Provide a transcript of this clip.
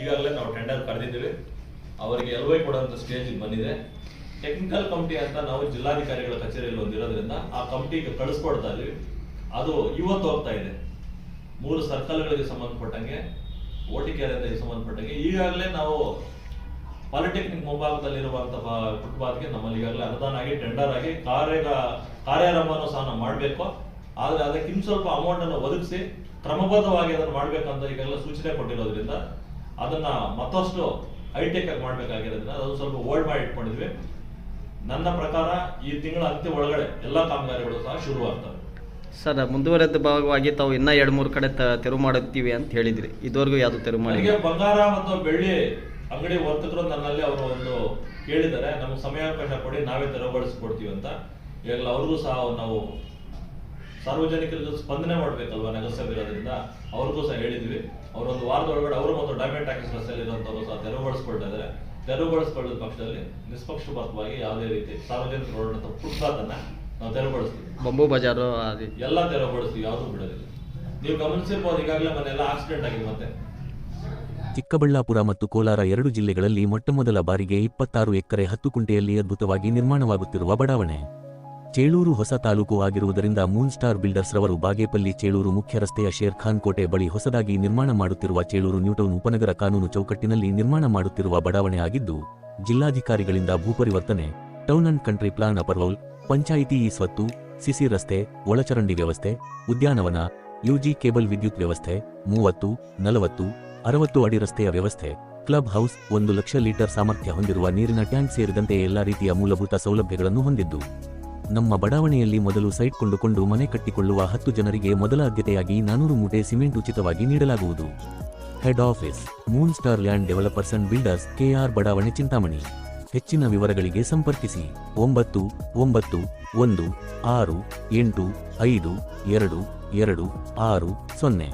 ಈಗಾಗಲೇ ನಾವು ಟೆಂಡರ್ ಕರೆದಿದ್ದೀವಿ. ಅವರಿಗೆ ಎಲ್ ವೈ ಕೊಡುವಂತ ಸ್ಟೇಜ್ ಬಂದಿದೆ. ಟೆಕ್ನಿಕಲ್ ಕಮಿಟಿ ಅಂತ ನಾವು ಜಿಲ್ಲಾಧಿಕಾರಿಗಳ ಕಚೇರಿಯಲ್ಲಿ ಒಂದಿರೋದ್ರಿಂದ ಆ ಕಮಿಟಿಗೆ ಕಳಿಸ್ಕೊಡ್ತಾ ಇದೀವಿ. ಅದು ಇವತ್ತು ಹೋಗ್ತಾ ಇದೆ. ಮೂರು ಸರ್ಕಲ್ಗಳಿಗೆ ಸಂಬಂಧಪಟ್ಟಂಗೆ ಓಟಿಕೆರೆಗೆ ಸಂಬಂಧಪಟ್ಟಂಗೆ. ಈಗಾಗಲೇ ನಾವು ಪಾಲಿಟೆಕ್ನಿಕ್ ಮುಂಭಾಗದಲ್ಲಿರುವಂತಹ ಫುಟ್ಪಾತ್ಗೆ ನಮ್ಮಲ್ಲಿ ಈಗಾಗಲೇ ಅನುದಾನ ಆಗಿ ಟೆಂಡರ್ ಆಗಿ ಕಾರ್ಯ ಕಾರ್ಯಾರಂಭನೂ ಸಹ ನಾವು ಮಾಡಬೇಕು. ಆದರೆ ಅದಕ್ಕೆ ಇನ್ನು ಸ್ವಲ್ಪ ಅಮೌಂಟ್ ಅನ್ನು ಒದಗಿಸಿ ಕ್ರಮಬದ್ಧವಾಗಿ ಅದನ್ನು ಮಾಡಬೇಕಂತ ಈಗಾಗಲೇ ಸೂಚನೆ ಕೊಟ್ಟಿರೋದ್ರಿಂದ ಅದನ್ನ ಮತ್ತಷ್ಟು ಹೈಟೆಕ್ ಆಗಿ ಮಾಡ್ಬೇಕಾಗಿರೋದ್ರಿಂದ ಅದು ಸ್ವಲ್ಪ ಓಲ್ಡ್ ಮಾಡಿ ಇಟ್ಕೊಂಡಿದ್ವಿ. ನನ್ನ ಪ್ರಕಾರ ಈ ತಿಂಗಳ ಅಂತ್ಯ ಒಳಗಡೆ ಎಲ್ಲ ಕಾಮಗಾರಿಗಳು ಸಹ ಶುರುವಾಗ್ತವೆ ಸರ್ ಮುಂದುವರೆದ ಭಾಗವಾಗಿ ತಾವು ಇನ್ನ ಎರಡು ಮೂರು ಕಡೆ ತೆರವು ಮಾಡುತ್ತೀವಿ ಅಂತ ಹೇಳಿದ್ರಿ. ಇದುವರೆಗೂ ಯಾವುದು ತೆರವು ಮಾಡಿ ಬಂಗಾರ ಮತ್ತು ಬೆಳ್ಳಿ ಅಂಗಡಿ ವರ್ತಕರು ನನ್ನಲ್ಲಿ ಅವರು ಒಂದು ಕೇಳಿದ್ದಾರೆ. ನಮ್ಗೆ ಸಮಯಾವಕಾಶ ಕೊಡಿ ನಾವೇ ತೆರವುಗೊಳಿಸ್ಕೊಡ್ತೀವಿ ಅಂತ. ಈಗಲೂ ಅವ್ರಿಗೂ ಸಹ ನಾವು ಸಾರ್ವಜನಿಕರಿಗೂ ಸ್ಪಂದನೆ ಮಾಡ್ಬೇಕಲ್ವಾ ನಗರಸಭೆ ಇರೋದ್ರಿಂದ? ಅವ್ರಿಗೂ ಸಹ ಹೇಳಿದ್ವಿ. ಅವರೊಂದು ವಾರದ ಒಳಗಡೆ ಅವರು ಮತ್ತು ಡೈಮಂಡ್ ಟ್ಯಾಕ್ಸ್ ರಸ್ತೆಯಲ್ಲಿ ಇರುವಂತವರು ಸಹ ತೆರವುಗೊಳಿಸ್ಕೊಳ್ತಾ ಇದ್ದಾರೆ ತೆರವುಗೊಳಿಸ್ಕೊಳ್ಳೋದ ಪಕ್ಷದಲ್ಲಿ ನಿಷ್ಪಕ್ಷಪಾತವಾಗಿ ಯಾವುದೇ ರೀತಿ ಸಾರ್ವಜನಿಕರು ಹೊರಡಂತ ಫುಟ್ಪಾತ್ ಅನ್ನ ನಾವು ತೆರವುಗೊಳಿಸ್ತೀವಿ ಬೊಂಬು ಬಜಾರು ಎಲ್ಲ ತೆರವುಗೊಳಿಸ್ತೀವಿ ಯಾವುದೂ ಬಿಡೋದಿಲ್ಲ. ನೀವು ಗಮನಿಸಿರ್ಬೋದು ಈಗಾಗಲೇ ಮನೆಯೆಲ್ಲ ಆಕ್ಸಿಡೆಂಟ್ ಆಗಿದೆ ಮತ್ತೆ. ಚಿಕ್ಕಬಳ್ಳಾಪುರ ಮತ್ತು ಕೋಲಾರ ಎರಡು ಜಿಲ್ಲೆಗಳಲ್ಲಿ ಮೊಟ್ಟಮೊದಲ ಬಾರಿಗೆ ಇಪ್ಪತ್ತಾರು ಎಕರೆ ಹತ್ತು ಕುಂಟೆಯಲ್ಲಿ ಅದ್ಭುತವಾಗಿ ನಿರ್ಮಾಣವಾಗುತ್ತಿರುವ ಬಡಾವಣೆ. ಚೇಳೂರು ಹೊಸ ತಾಲೂಕು ಆಗಿರುವುದರಿಂದ ಮೂನ್ ಸ್ಟಾರ್ ಬಿಲ್ಡರ್ಸ್ ರವರು ಬಾಗೇಪಲ್ಲಿ ಚೇಳೂರು ಮುಖ್ಯ ರಸ್ತೆಯ ಶೇರ್ಖಾನ್ ಕೋಟೆ ಬಳಿ ಹೊಸದಾಗಿ ನಿರ್ಮಾಣ ಮಾಡುತ್ತಿರುವ ಚೇಳೂರು ನ್ಯೂಟೌನ್ ಉಪನಗರ ಕಾನೂನು ಚೌಕಟ್ಟಿನಲ್ಲಿ ನಿರ್ಮಾಣ ಮಾಡುತ್ತಿರುವ ಬಡಾವಣೆ ಆಗಿದ್ದು, ಜಿಲ್ಲಾಧಿಕಾರಿಗಳಿಂದ ಭೂಪರಿವರ್ತನೆ, town and country plan approval, panchayat ಈ ಸ್ವತ್ತು, ಸಿಸಿ ರಸ್ತೆ, ಒಳಚರಂಡಿ ವ್ಯವಸ್ಥೆ, ಉದ್ಯಾನವನ, ಯುಜಿ ಕೇಬಲ್ ವಿದ್ಯುತ್ ವ್ಯವಸ್ಥೆ, ಮೂವತ್ತು, ನಲವತ್ತು, ಅರವತ್ತು ಅಡಿ ರಸ್ತೆಯ ವ್ಯವಸ್ಥೆ, ಕ್ಲಬ್ ಹೌಸ್, ಒಂದು ಲಕ್ಷ ಲೀಟರ್ ಸಾಮರ್ಥ್ಯ ಹೊಂದಿರುವ ನೀರಿನ ಟ್ಯಾಂಕ್ ಸೇರಿದಂತೆ ಎಲ್ಲಾ ರೀತಿಯ ಮೂಲಭೂತ ಸೌಲಭ್ಯಗಳನ್ನು ಹೊಂದಿದ್ದು. ನಮ್ಮ ಬಡಾವಣೆಯಲ್ಲಿ ಮೊದಲು ಸೈಟ್ ಕೊಂಡುಕೊಂಡು ಮನೆ ಕಟ್ಟಿಕೊಳ್ಳುವ ಹತ್ತು ಜನರಿಗೆ ಮೊದಲ ಆದ್ಯತೆಯಾಗಿ ನಾನೂರು ಮೂಟೆ ಸಿಮೆಂಟ್ ಉಚಿತವಾಗಿ ನೀಡಲಾಗುವುದು. Head office Moon Star Land Developers and Builders KR ಬಡಾವಣೆ ಚಿಂತಾಮಣಿ. ಹೆಚ್ಚಿನ ವಿವರಗಳಿಗೆ ಸಂಪರ್ಕಿಸಿ. ಒಂಬತ್ತು ಒಂಬತ್ತು, ಒಂದು, ಆರು, ಎಂಟು, ಐದು, ಎರಡು ಎರಡು, ಆರು, ಸೊನ್ನೆ.